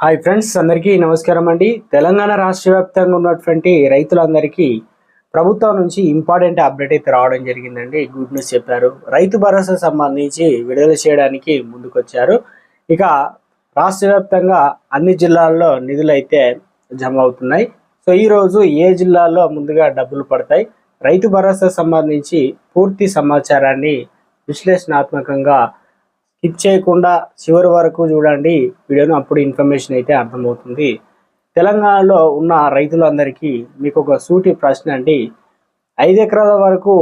Hi friends అందరికీ నమస్కారం అండి. తెలంగాణ రాష్ట్ర వ్యాప్తంగా ఉన్నటువంటి రైతులందరికీ ప్రభుత్వం నుంచి ఇంపార్టెంట్ అప్డేట్ అయితే రావడం జరిగిందండి. గుడ్ న్యూస్ చెప్పారు. రైతు భరోసా సంబంధించి విడుదల చేయడానికి ముందుకొచ్చారు. ఇక రాష్ట్ర వ్యాప్తంగా అన్ని జిల్లాల్లో నిధులు అయితే జమ అవుతున్నాయి. సో ఈరోజు ఏ జిల్లాల్లో ముందుగా డబ్బులు పడతాయి? రైతు భరోసా సంబంధించి పూర్తి సమాచారాన్ని విశ్లేషణాత్మకంగా క్లిక్ చేయకుండా చివరి వరకు చూడండి. వీడియోను అప్పుడు ఇన్ఫర్మేషన్ అయితే అర్థమవుతుంది. తెలంగాణలో ఉన్న రైతులందరికీ మీకు ఒక సూటి ప్రశ్న అండి. ఐదు ఎకరాల వరకు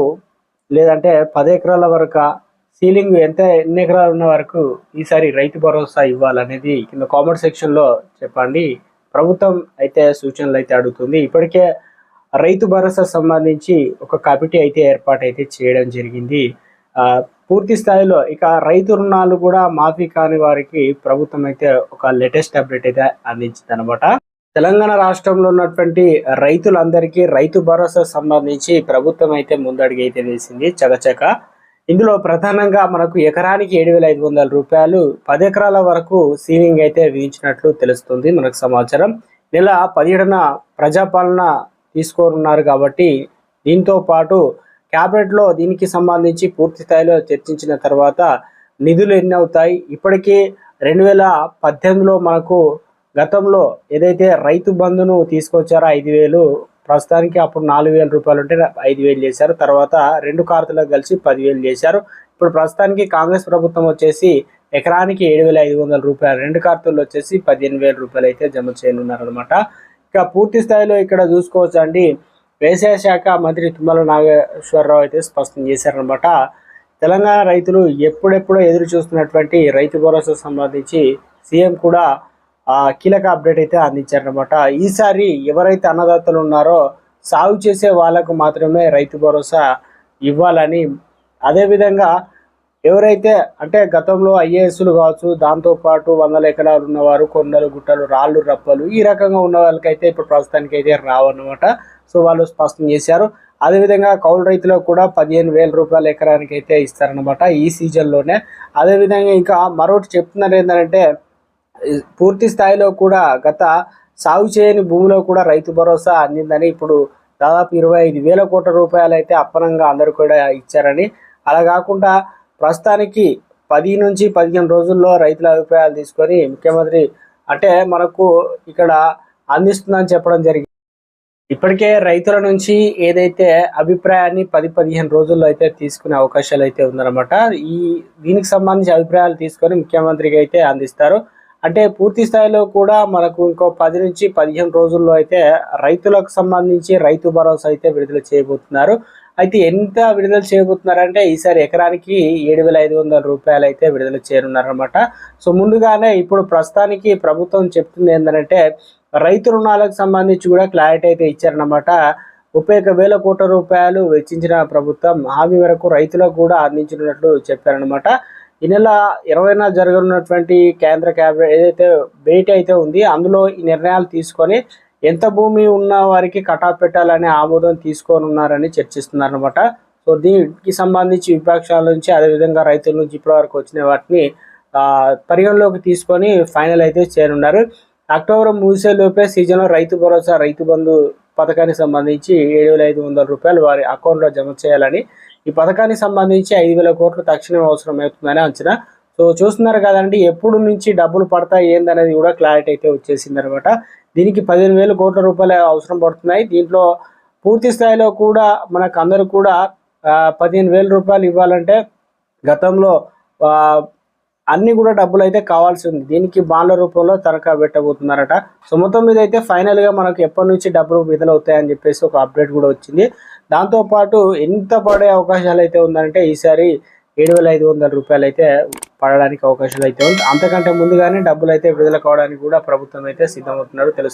లేదంటే పది ఎకరాల వరకు సీలింగ్ ఎంత ఎన్ని ఎకరాలు ఉన్న వరకు ఈసారి రైతు భరోసా ఇవ్వాలనేది కింద కామెంట్ సెక్షన్లో చెప్పండి. ప్రభుత్వం అయితే సూచనలు అయితే అడుగుతుంది. ఇప్పటికే రైతు భరోసా సంబంధించి ఒక కమిటీ అయితే ఏర్పాటు అయితే చేయడం జరిగింది. పూర్తి స్థాయిలో ఇక రైతు రుణాలు కూడా మాఫీ కాని వారికి ప్రభుత్వం అయితే ఒక లేటెస్ట్ అప్డేట్ అయితే అందించింది అనమాట తెలంగాణ రాష్ట్రంలో ఉన్నటువంటి రైతులందరికీ రైతు భరోసా సంబంధించి ప్రభుత్వం అయితే ముందడుగు అయితే వేసింది చకచక. ఇందులో ప్రధానంగా మనకు ఎకరానికి ఏడు వేల ఐదు వందల రూపాయలు పది ఎకరాల వరకు సీలింగ్ అయితే విధించినట్లు తెలుస్తుంది మనకు సమాచారం. నెల పదిహేడున ప్రజాపాలన తీసుకోనున్నారు కాబట్టి దీంతో పాటు క్యాబినెట్లో దీనికి సంబంధించి పూర్తి స్థాయిలో చర్చించిన తర్వాత నిధులు ఎన్ని అవుతాయి? ఇప్పటికీ రెండు వేల పద్దెనిమిదిలో మనకు గతంలో ఏదైతే రైతు బంధును తీసుకొచ్చారో ఐదు వేలు ప్రస్తుతానికి అప్పుడు నాలుగు వేల రూపాయలు ఉంటే ఐదు వేలు చేశారు. తర్వాత రెండు కార్తలకు కలిసి పదివేలు చేశారు. ఇప్పుడు ప్రస్తుతానికి కాంగ్రెస్ ప్రభుత్వం వచ్చేసి ఎకరానికి ఏడు వేల ఐదు వందల రూపాయలు రెండు ఖాతాల్లో వచ్చేసి పదిహేను వేల రూపాయలు అయితే జమ చేయనున్నారనమాట ఇక పూర్తి స్థాయిలో ఇక్కడ చూసుకోవచ్చు అండి వ్యవసాయ శాఖ మంత్రి తుమ్మల నాగేశ్వరరావు అయితే స్పష్టం చేశారనమాట తెలంగాణ రైతులు ఎప్పుడెప్పుడో ఎదురు చూస్తున్నటువంటి రైతు భరోసా సంబంధించి సీఎం కూడా ఆ, కీలక అప్డేట్ అయితే అందించారనమాట ఈసారి ఎవరైతే అన్నదాతలు ఉన్నారో సాగు చేసే వాళ్ళకు మాత్రమే రైతు భరోసా ఇవ్వాలని అదేవిధంగా ఎవరైతే అంటే గతంలో ఐఏఎస్లు కావచ్చు దాంతోపాటు వందల ఎకరాలు ఉన్నవారు కొండలు గుట్టలు రాళ్ళు రప్పలు ఈ రకంగా ఉన్న వాళ్ళకైతే ఇప్పుడు ప్రస్తుతానికి అయితే రావన్నమాట. సో వాళ్ళు స్పష్టం చేశారు. అదేవిధంగా కౌలు రైతులకు కూడా పదిహేను వేల రూపాయల ఎకరానికి అయితే ఇస్తారనమాట ఈ సీజన్లోనే. అదేవిధంగా ఇంకా మరొకటి చెప్తున్నారు ఏంటంటే పూర్తి స్థాయిలో కూడా గత సాగు చేయని భూమిలో కూడా రైతు భరోసా అందిందని ఇప్పుడు దాదాపు ఇరవై ఐదు వేల కోట్ల రూపాయలు అయితే అప్పనంగా అందరూ కూడా ఇచ్చారని. అలా కాకుండా ప్రస్తుతానికి పది నుంచి పదిహేను రోజుల్లో రైతుల అభిప్రాయాలు తీసుకొని ముఖ్యమంత్రి అంటే మనకు ఇక్కడ అందిస్తుందని చెప్పడం జరిగింది. ఇప్పటికే రైతుల నుంచి ఏదైతే అభిప్రాయాన్ని పది పదిహేను రోజుల్లో అయితే తీసుకునే అవకాశాలు అయితే ఉందన్నమాట. ఈ దీనికి సంబంధించి అభిప్రాయాలు తీసుకొని ముఖ్యమంత్రికి అయితే అందిస్తారు. అంటే పూర్తి స్థాయిలో కూడా మనకు ఇంకో పది నుంచి పదిహేను రోజుల్లో అయితే రైతులకు సంబంధించి రైతు భరోసా అయితే విడుదల చేయబోతున్నారు. అయితే ఎంత విడుదల చేయబోతున్నారంటే ఈసారి ఎకరానికి ఏడు వేల ఐదు వందల రూపాయలు అయితే విడుదల చేయనున్నారనమాట సో ముందుగానే ఇప్పుడు ప్రస్తుతానికి ప్రభుత్వం చెప్తుంది ఏంటంటే రైతు రుణాలకు సంబంధించి కూడా క్లారిటీ అయితే ఇచ్చారనమాట ముప్పై ఒక వేల కోట్ల రూపాయలు వెచ్చించిన ప్రభుత్వం హామీ వరకు రైతులకు కూడా అందించినట్లు చెప్పారనమాట ఈ నెల ఇరవైన జరగనున్నటువంటి కేంద్ర క్యాబినెట్ ఏదైతే భేటీ అయితే ఉంది అందులో ఈ నిర్ణయాలు తీసుకొని ఎంత భూమి ఉన్న వారికి కటా పెట్టాలనే ఆమోదం తీసుకోనున్నారని చర్చిస్తున్నారనమాట సో దీనికి సంబంధించి విపక్షాల నుంచి అదేవిధంగా రైతుల నుంచి ఇప్పటివరకు వచ్చిన వాటిని పరిగణలోకి తీసుకొని ఫైనల్ అయితే చేరున్నారు అక్టోబర్ ముగిసే లోపే సీజన్లో రైతు భరోసా రైతు బంధు పథకానికి సంబంధించి ఏడు వేల ఐదు వందల రూపాయలు వారి అకౌంట్లో జమ చేయాలని ఈ పథకానికి సంబంధించి ఐదు వేల కోట్లు తక్షణం అవసరమవుతుందని అంచనా సో చూస్తున్నారు కదండి ఎప్పుడు నుంచి డబ్బులు పడతాయి ఏందనేది కూడా క్లారిటీ అయితే వచ్చేసింది అనమాట దీనికి పదిహేను వేల కోట్ల రూపాయలు అవసరం పడుతున్నాయి. దీంట్లో పూర్తి స్థాయిలో కూడా మనకు అందరూ కూడా పదిహేను వేల రూపాయలు ఇవ్వాలంటే గతంలో అన్ని కూడా డబ్బులు అయితే కావాల్సి ఉంది. దీనికి బాండ్ల రూపంలో తనఖా పెట్టబోతున్నారట. సో మొత్తం మీద అయితే ఫైనల్గా మనకు ఎప్పటి నుంచి డబ్బులు విడుదలవుతాయని చెప్పేసి ఒక అప్డేట్ కూడా వచ్చింది. దాంతో పాటు ఎంత పడే అవకాశాలు అయితే ఉందంటే ఈసారి ఏడు వేల ఐదు వందల రూపాయలు అయితే పడడానికి అవకాశాలు అయితే ఉంది. అంతకంటే ముందుగానే డబ్బులు అయితే విడుదల కావడానికి కూడా ప్రభుత్వం అయితే సిద్ధమవుతున్నారు తెలుసు.